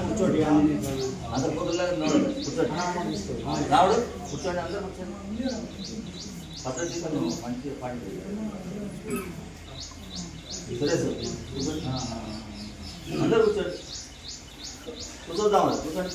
కూర్చోండి అందరు కూతుర్లాగా ఉన్నాడు. కూర్చోండి రావుడు కూర్చోండి అందరు కూర్చోండి పద్ధతి మంచి పాటి సురేష్ కూర్చోండి కూర్చోద్దాం కూర్చోండి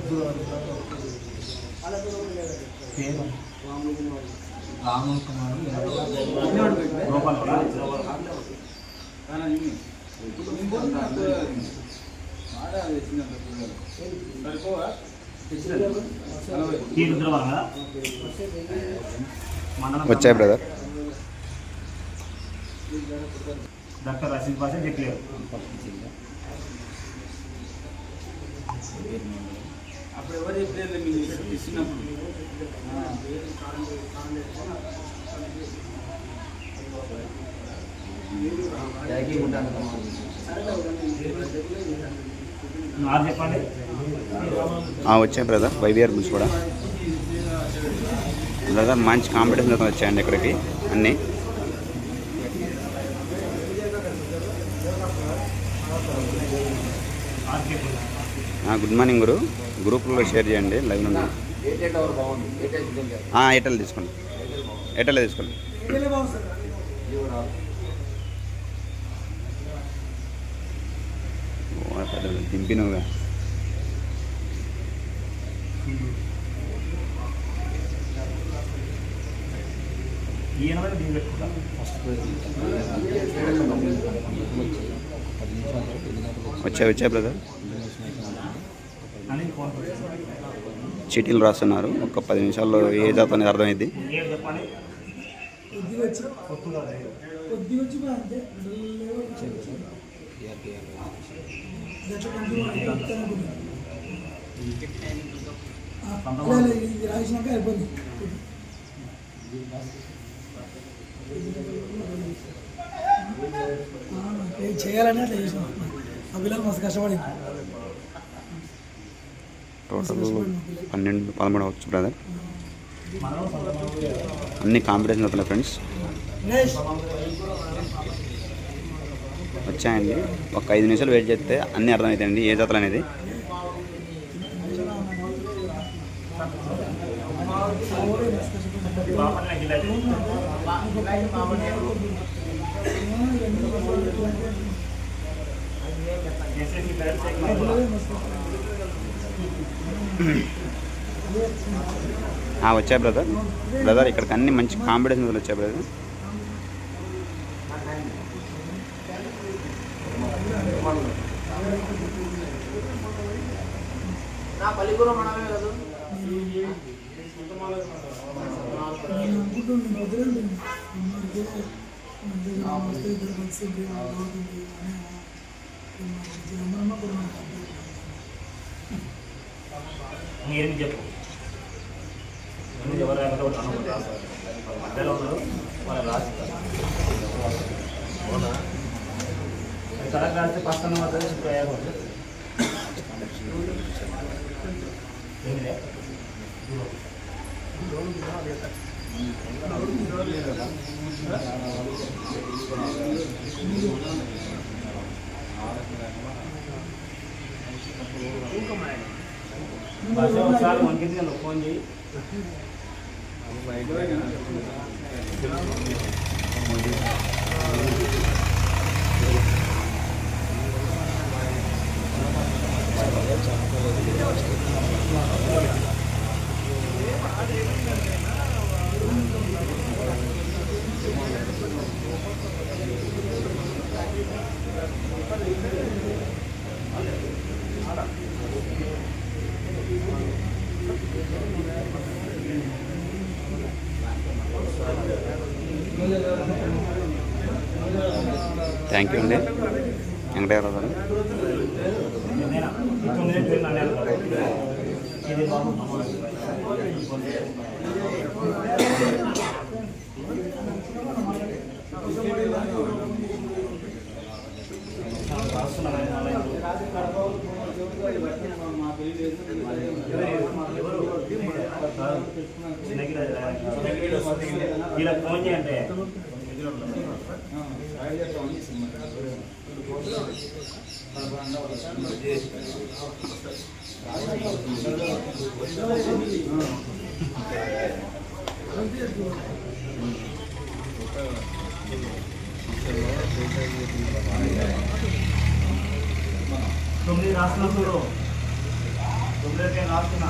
కూర్చోండి రాముల్ కుమార్ గోపాల్ ఈ వచ్చాయి brother doctor Rashid Pasha declare అప్పుడు ఎవరు చెప్పలేదు మీకు ఇచ్చినప్పుడు? వచ్చాయి బ్రదర్ వైవిఆర్ బుల్స్ కూడా. బ్రదర్ మంచి కాంపిటీషన్ వచ్చాయండి ఇక్కడికి అన్నీ. గుడ్ మార్నింగ్ గురు. గ్రూప్లో షేర్ చేయండి లైవ్ నుండి ఎయిర్టెల్ తీసుకోండి. ఎయిర్టెల్ తీసుకోండి. ఓ, దింపినవుగా ఈయన మీద దీన్ని పెట్టుకుంటా. వచ్చాయి వచ్చాయి బ్రదర్ చీటీలు రాస్తున్నారు. ఒక పది నిమిషాల్లో ఏ జాత అనేది అర్థమైంది చేయాలని అట్లా చేసిన ఆ పిల్లలు మస్తు కష్టపడింది. టోటల్ పన్నెండు పదమూడు అవచ్చు బ్రదర్. అన్ని కాంపిటీషన్ అవుతున్నాయి ఫ్రెండ్స్. వచ్చాయండి. ఒక ఐదు నిమిషాలు వెయిట్ చేస్తే అన్నీ అర్థమవుతాయండి ఏ జాతర అనేది. పేరు ఆ, వచ్చాయి బ్రదర్ బ్రదర్ ఇక్కడికి అన్ని మంచి కాంపిటీషన్ వచ్చాయి బ్రదర్ నేను అనుకుంటున్నాను వదిలేండి మనకి వస్తే ఇద్దరు కలిసి అని మీరు చెప్పు ఎవరు మధ్యలో ఉన్నారు. వాళ్ళు రాస్తారు కరెక్ట్ రాస్తే పక్కన మాత్రం ఇప్పుడు అయ్యారు లేదు ఒకసారి మనకి ఫోన్ చేయి థ్యాంక్ యూ అండి. వెంకటేశ్వరరావు గారు. ఇది బాబు ఇలా ఫోన్ చేయండి తొమ్మిది రాసిన చూడు తొమ్మిది నేను రాస్తున్నా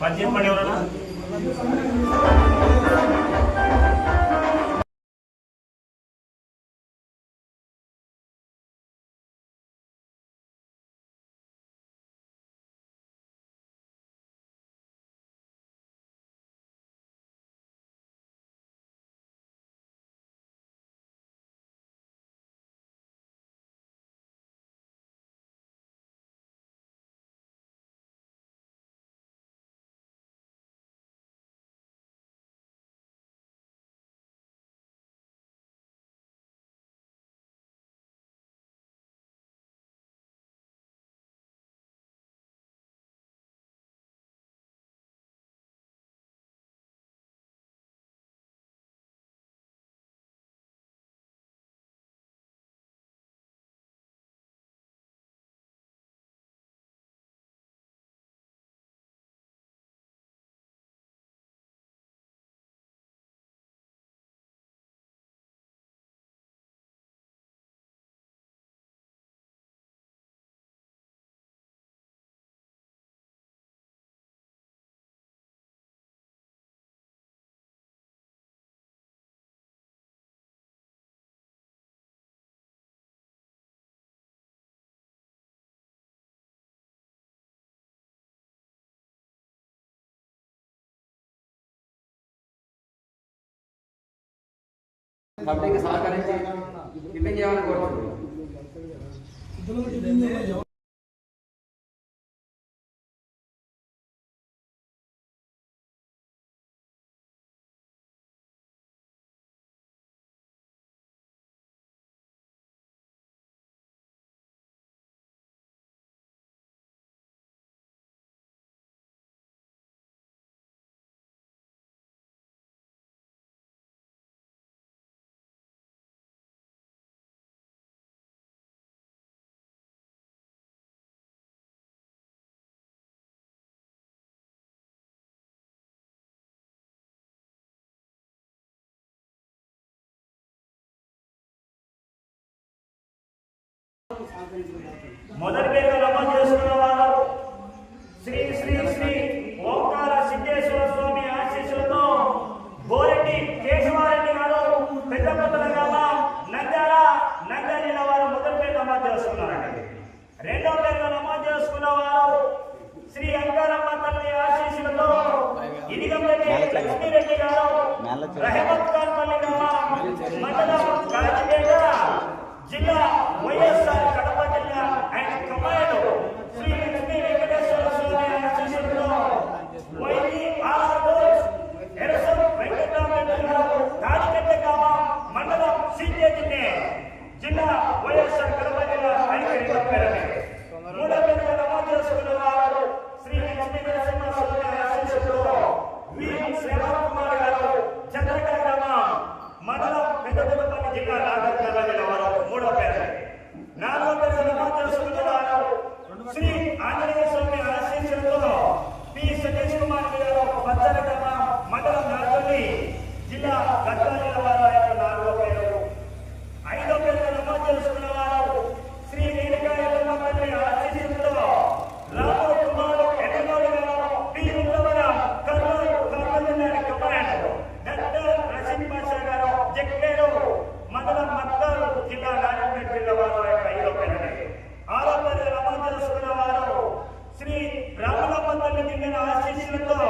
పద్యం పడి ఎవరన్నా? పబ్లిక్ సహకరించి టిఫిన్ చేయాలని కోరుతున్నాను మొదటి పేరు నమోదు చేసుకున్న వారు. శ్రీ శ్రీ శ్రీ ఓంకార సిద్ధేశ్వర స్వామి ఆశీస్సులతో బోరెడ్డి కేశవారెడ్డి గారు పెద్దపత్తుల గ్రామం నంద్యాల నంద్యాల జిల్లా వారు మొదటి పేరు నమోదు చేసుకున్నారండి రెండో పేరు నమోదు చేసుకున్న వారు శ్రీ అంకారమ్మ తల్లి ఆశీస్సులతో ఇదిగంపల్లి లక్ష్మీరెడ్డి గారు రహమత్ ఖాన్ పల్లి గ్రామం మండలం కాజిపేట జిల్లా వైఎస్ఆర్ కడప జిల్లా ఆయన కమాండ్ శ్రీ లక్ష్మీ వెంకటేశ్వర స్వామి ఆశీస్సులతో వైవి ఆర్ ఎరసం వెంకటరామరెడ్డి గారు కాజిపేట గ్రామం మండలం సీజే జిల్లా వైఎస్ఆర్ కడప జిల్లా ఆయన పేరు మూడో పేరుగా నమోదు చేసుకున్న వారు శ్రీ లక్ష్మీ నరసింహ స్వామి ఆశీస్సులతో వి శ్రీరామ్ కుమార్ గారు చంద్రకళ గ్రామం మండలం పెద్దపల్లి జిల్లా నాగరికత జిల్లా వారు మూడో పేరు నాలుగో పేరు నమోదు చేసుకున్న వారు శ్రీ ఆంజనేయ స్వామి గద్వాల వారు ఆ యొక్క నాలుగో పేరు ఐదో పేరు నమోదు చేసుకున్న వారు శ్రీ రేణుకా ఎల్లమ్మ తల్లి ఆశీస్సులతో రాముడు కుమారుడు ఎన్నోడు గారు పి ఉండవరం కర్నూలు కర్నూలు జిల్లా కమాండ్ డాక్టర్ రషీద్ పాషా గారు జగ్గేరు మండలం మక్తల్ జిల్లా రాజంపేట జిల్లా వారు ఆ యొక్క ఐదో పేరు ఆరో పేరు నమోదు చేసుకున్న వారు శ్రీ రామలమ్మ తల్లి దిగిన ఆశీస్సులతో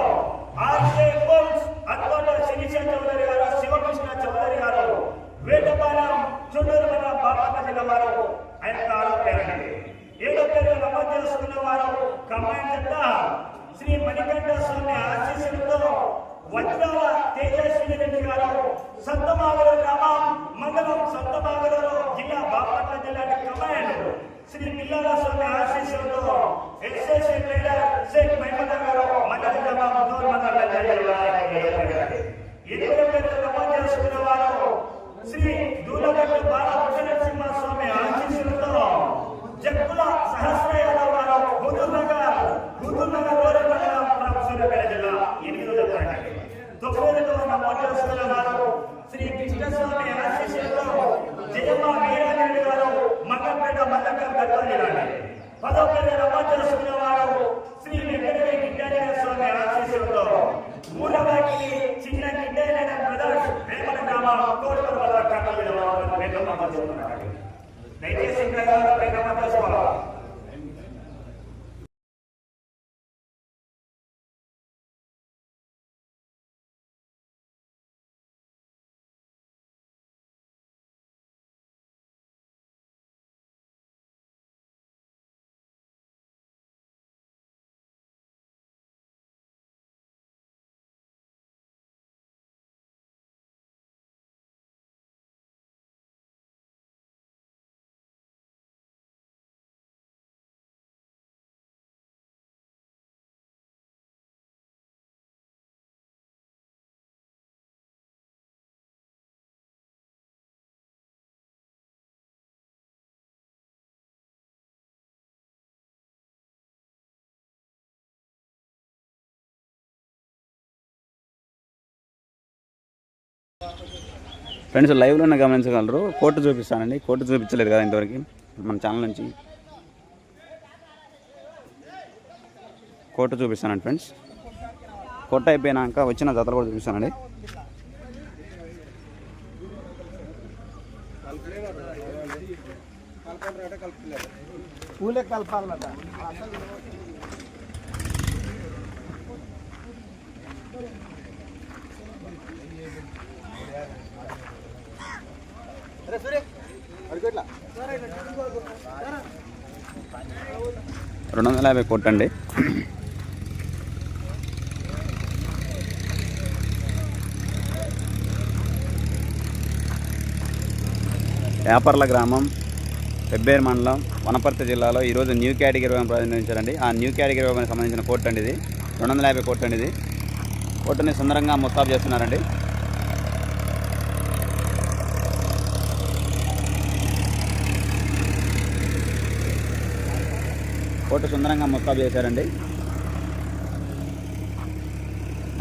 ఆర్కే బోల్స్ అత్తోట శిరీష చౌదరి గారు శివకృష్ణ చౌదరి గారు వేటపాలెం చుండూరు మన బాపట్ల జిల్లా వారు ఆ యొక్క ఆరో పేరండి ఏడో పేరు నమోదు చేసుకున్న వారు కమాండ్ జట్ట శ్రీ మణికంఠ స్వామి ఆశీస్సులతో వజ్రాల తేజస్వి రెడ్డి గారు సంతమాగలు గ్రామం మండలం సంతమాగలు జిల్లా బాపట్ల జిల్లా కమాండ్ శ్రీ పిల్లల స్వామి ఆశీస్సులతో ఎక్సైజ్ ట్రైడర్ షేక్ మహమూద్ గారు మండల గ్రామం ముదూరు మండల జిల్లా ఎనిమిది పేరు నమోదు చేసుకున్న వారు శ్రీ దూలగట్టు బాలకృష్ణ నరసింహ స్వామి ఆశీస్సులతో జక్కుల సహస్రయాల వారు గారు హుదూర్ నగర్ హుదూర్ నగర్ రోడ్డు మండలం సూర్యాపేట జిల్లా ఎనిమిదో జరుగుతాయి తొమ్మిదిలో నమోదు చేసుకున్న వారు శ్రీ కృష్ణస్వామి ఫ్రెండ్స్ లైవ్లోనే గమనించగలరు. కోర్టు చూపిస్తానండి. కోర్టు చూపించలేదు కదా ఇంతవరకు మన ఛానల్ నుంచి. కోర్టు చూపిస్తానండి ఫ్రెండ్స్. కోర్టు అయిపోయినాక వచ్చిన జతలు కూడా చూపిస్తానండి. పూలే కలపాలన్నట రెండు వందల యాభై కొట్టండి. అండి యాపర్ల గ్రామం పెబ్బేరు మండలం వనపర్తి జిల్లాలో ఈరోజు న్యూ కేటగిరీ విభాగం ప్రారంభించారండి ఆ న్యూ కేటగిరీ విభాగానికి సంబంధించిన కోర్టు అండి ఇది. రెండు వందల యాభై కోర్టు అండి ఇది. కోర్టుని సుందరంగా ముస్తాబు చేస్తున్నారండి. ఫోటో సుందరంగా ముస్తాబు చేశారండి.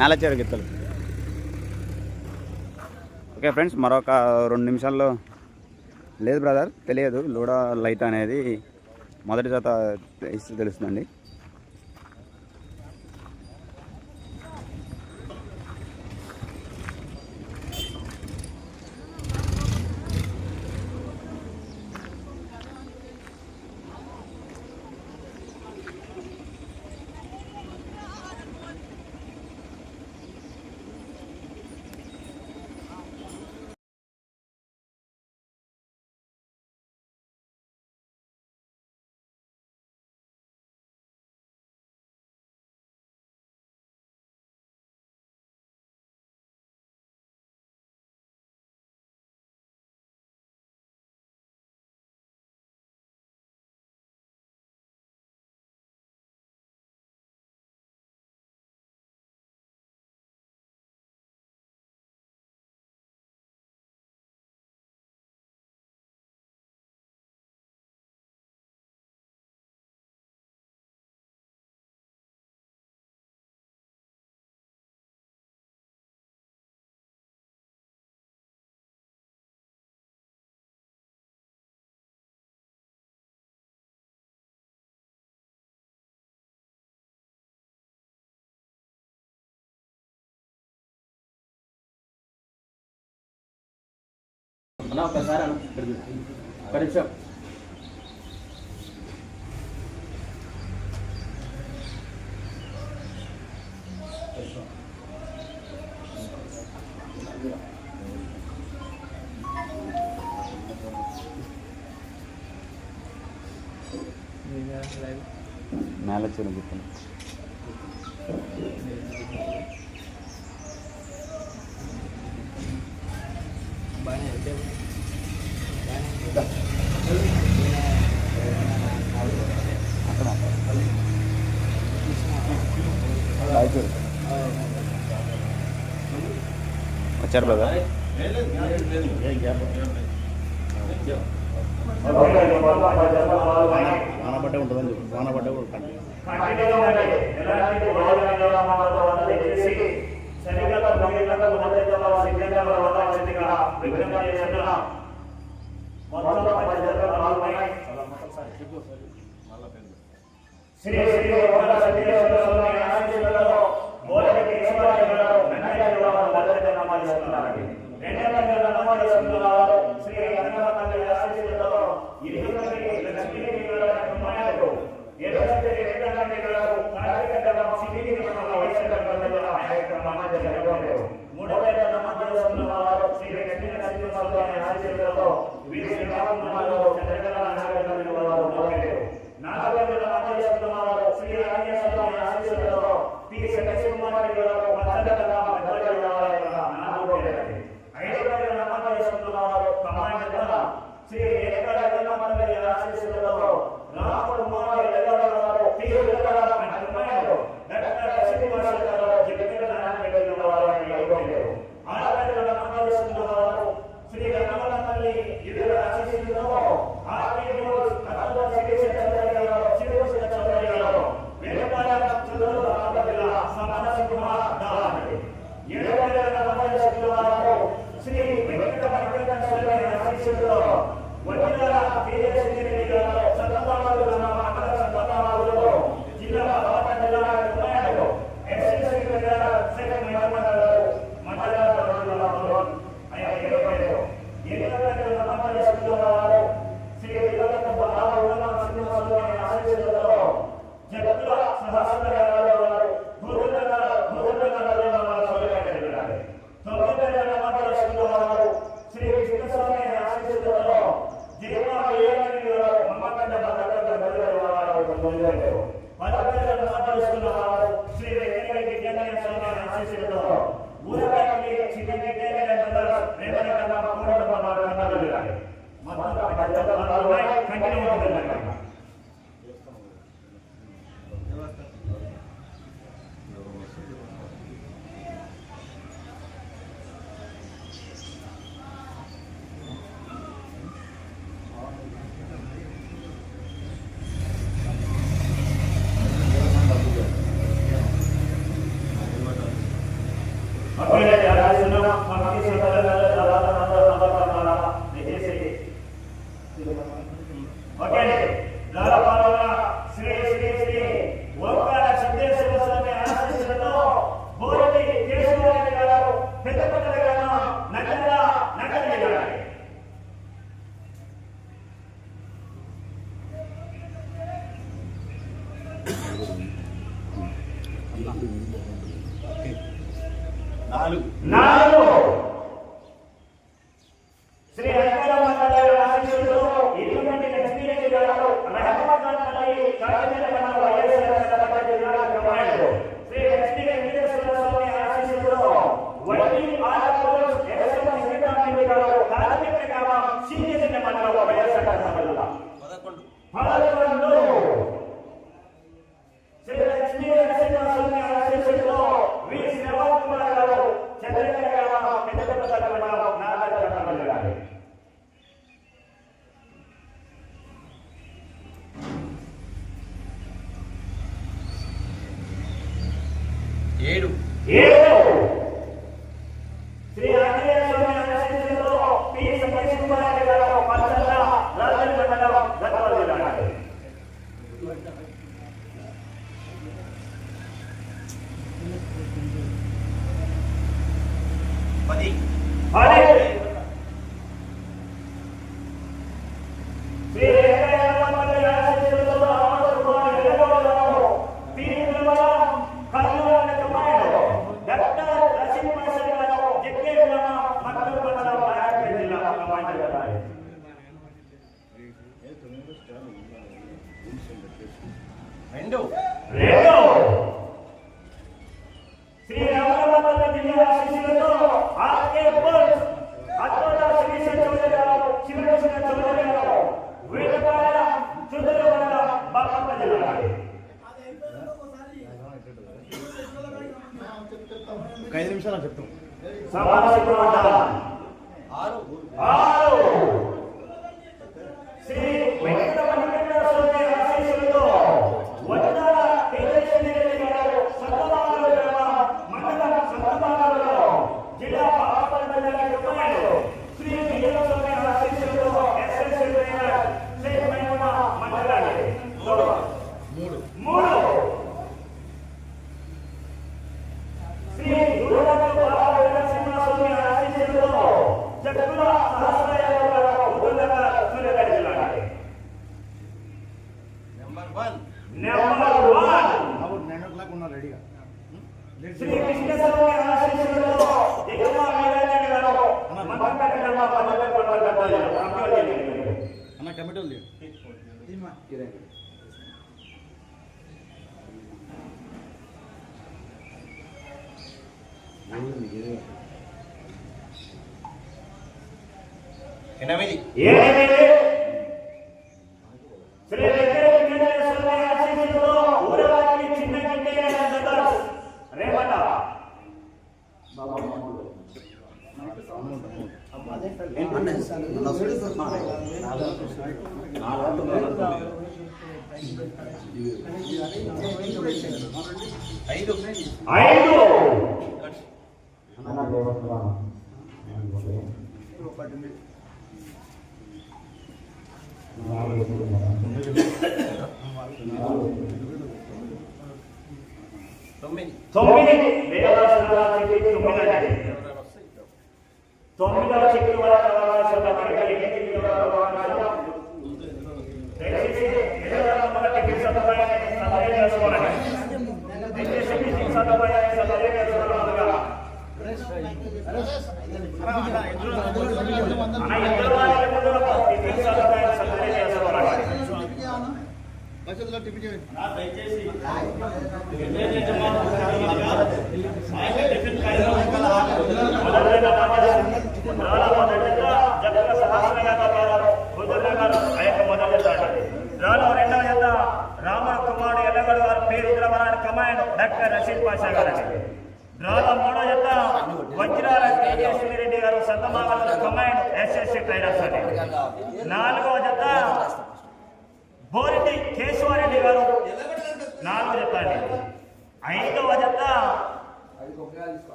నేలచేరు గిత్తలు. ఓకే ఫ్రెండ్స్ మరొక రెండు నిమిషాల్లో. లేదు బ్రదర్ తెలియదు. లూడా లైట్ అనేది మొదటి జత ఇస్తే తెలుస్తుందండి. అన్న ఒకసారి అన్న ఒక నిమిషం మేళ వచ్చారు బ్రదర్. వానబడ్డే ఉంటుందని చెప్పి. వానబడ్డే ఉంటుంది మొత్తం శ్రీ శ్రీ వంద సతీదేవుల స్వామి ఆనందితులలో మూలకి ఈశ్వరులలో మెన్నయ్యలో మొదటి నమోదు చేస్తున్నారండి రెండేళ్ళలో నమోదు చేస్తున్నారు శ్రీ వెంకట మరణిలో వందల పేద ಕಂಟಿನ್ಯೂ dinheiro? తొమ్మిది. తొమ్మిది తొమ్మిదవ చిట్టి వరకు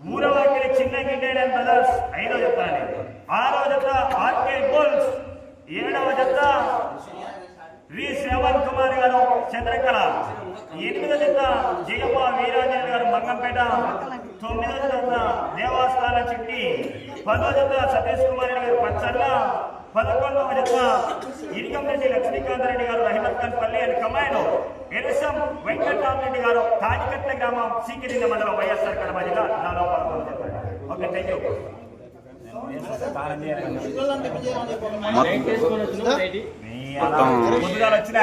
మూడవకి చిన్న గిడ్డేడ్ అండ్ బ్రదర్స్ ఐదవ జత ఆరవ జత ఆర్కే గోల్స్ ఏడవ జత వి శ్రవణ్ కుమార్ గారు చంద్రకళ. ఎనిమిదవ జత జయమ్మ వీరాజన్ గారు మంగంపేట తొమ్మిదవ జత దేవస్థాన చిట్టి. పదో జత సతీష్ కుమార్ గారు పచ్చల్ల పదకొండవ జత ఇరిగంరెడ్డి లక్ష్మీకాంత్ రెడ్డి గారు రహిమత్ ఖాన్ పల్లి అని కమాండ్ ఎరుసం వెంకటరామరెడ్డి గారు తాటికట్ల గ్రామం సీకిరింద మండలం వైఎస్ఆర్ కడప జిల్లా జత ఓకే థ్యాంక్ యూ వచ్చిన